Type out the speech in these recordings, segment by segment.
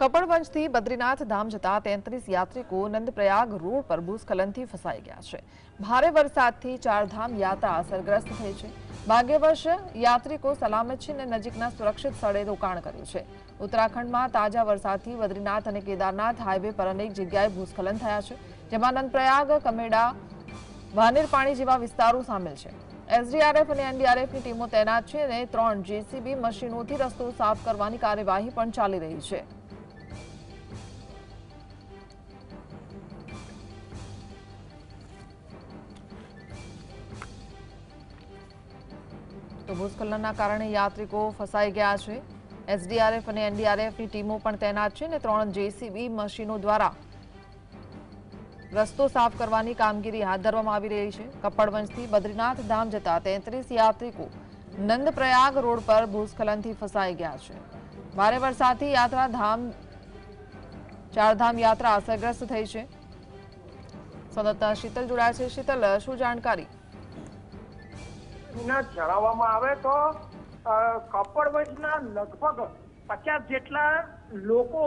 કપડવંજથી બદ્રીનાથ ધામ જતા તેત્રીસ યાત્રિકો નંદપ્રયાગ રોડ પર ભૂસ્ખલનથી ફસાઈ ગયા છે. ભારે વરસાદથી ચારધામ યાત્રા અસરગ્રસ્ત થઈ છે. ભાગ્યવશ, યાત્રિકો સલામત છે અને નજીકના સુરક્ષિત સ્થળે રોકાણ કર્યું છે. ઉત્તરાખંડમાં તાજા વરસાદથી બદ્રીનાથ અને કેદારનાથ હાઈવે પર અનેક જગ્યાએ ભૂસ્ખલન થયા છે, જેમાં નંદપ્રયાગ, કમેડા વાનેર પાણી જેવા વિસ્તારો સામેલ છે. એસડીઆરએફ અને એનડીઆરએફની ટીમો તૈનાત છે અને ત્રણ જેસીબી મશીનોથી રસ્તો સાફ કરવાની કાર્યવાહી પણ ચાલી રહી છે. તો ભૂસ્ખલનના કારણે યાત્રિકો ફસાઈ ગયા છે. એસડીઆરએફ અને એનડીઆરએફની ટીમો પણ તૈનાત છે અને ત્રણ જેસીબી મશીનો દ્વારા રસ્તો સાફ કરવાની કામગીરી હાથ ધરવામાં આવી રહી છે. કપડવંજથી બદ્રીનાથ ધામ જતા તેત્રીસ યાત્રિકો નંદપ્રયાગ રોડ પર ભૂસ્ખલનથી ફસાઈ ગયા છે. ભારે વરસાદથી યાત્રા ધામ, ચારધામ યાત્રા અસરગ્રસ્ત થઈ છે. સંવાદદાતા શીતલ જોડાયા છે. શીતલ, શું જાણકારી? ના જણાવવામાં આવે તો કપડવંજના લગભગ પચાસ જેટલા લોકો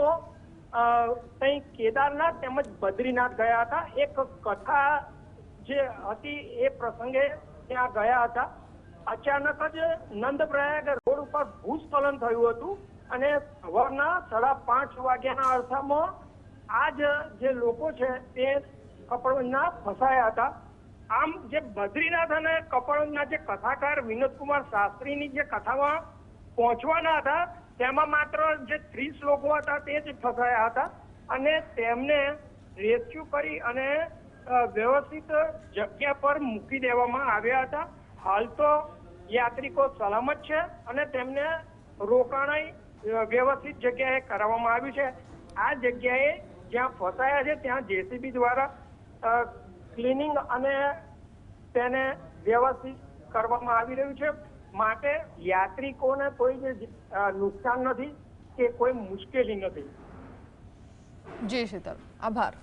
અ, કેદારનાથ તેમજ બદ્રીનાથ ગયા હતા. એક કથા જે હતી એ પ્રસંગે ત્યાં ગયા હતા. અચાનક જ નંદપ્રયાગ રોડ ઉપર ભૂસ્ખલન થયું હતું અને સવારના સાડા પાંચ વાગ્યાના અરસામાં આ જે લોકો છે તે કપડવંજના ફસાયા હતા. આમ જે બદ્રીનાથ અને કપડના જે કથાકાર વિનોદકુમાર શાસ્ત્રીની જે કથામાં પહોંચવાના હતા, તેમાં માત્ર જે ત્રીસ લોકો હતા તે જ ફસાયા હતા અને તેમને રેસ્ક્યુ કરી અને વ્યવસ્થિત જગ્યા પર મૂકી દેવામાં આવ્યા હતા. હાલ તો યાત્રિકો સલામત છે અને તેમને રોકાણ વ્યવસ્થિત જગ્યાએ કરાવવામાં આવ્યું છે. આ જગ્યાએ જ્યાં ફસાયા છે, ત્યાં જેસીબી દ્વારા ક્લિનિંગ અને તેને વ્યવસ્થિત કરવામાં આવી રહ્યું છે. માટે યાત્રિકોને કોઈ જે નુકસાન નથી કે કોઈ મુશ્કેલી નથી. જી શીતલ આભાર.